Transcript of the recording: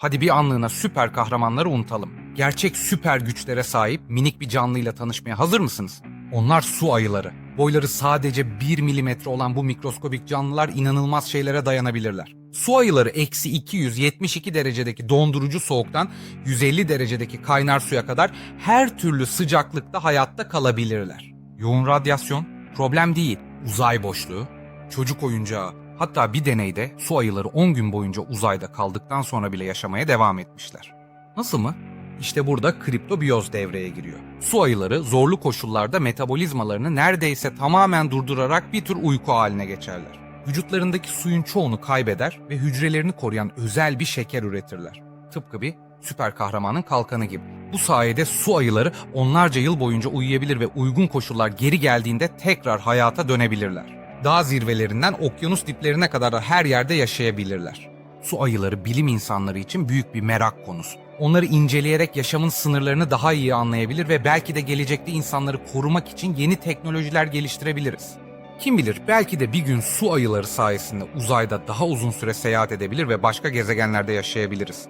Hadi bir anlığına süper kahramanları unutalım. Gerçek süper güçlere sahip minik bir canlıyla tanışmaya hazır mısınız? Onlar su ayıları. Boyları sadece 1 milimetre olan bu mikroskobik canlılar inanılmaz şeylere dayanabilirler. Su ayıları eksi 272 derecedeki dondurucu soğuktan 150 derecedeki kaynar suya kadar her türlü sıcaklıkta hayatta kalabilirler. Yoğun radyasyon problem değil. Uzay boşluğu, çocuk oyuncağı, hatta bir deneyde su ayıları 10 gün boyunca uzayda kaldıktan sonra bile yaşamaya devam etmişler. Nasıl mı? İşte burada kriptobiyoz devreye giriyor. Su ayıları zorlu koşullarda metabolizmalarını neredeyse tamamen durdurarak bir tür uyku haline geçerler. Vücutlarındaki suyun çoğunu kaybeder ve hücrelerini koruyan özel bir şeker üretirler. Tıpkı bir süper kahramanın kalkanı gibi. Bu sayede su ayıları onlarca yıl boyunca uyuyabilir ve uygun koşullar geri geldiğinde tekrar hayata dönebilirler. Dağ zirvelerinden okyanus diplerine kadar her yerde yaşayabilirler. Su ayıları bilim insanları için büyük bir merak konusu. Onları inceleyerek yaşamın sınırlarını daha iyi anlayabilir ve belki de gelecekte insanları korumak için yeni teknolojiler geliştirebiliriz. Kim bilir belki de bir gün su ayıları sayesinde uzayda daha uzun süre seyahat edebilir ve başka gezegenlerde yaşayabiliriz.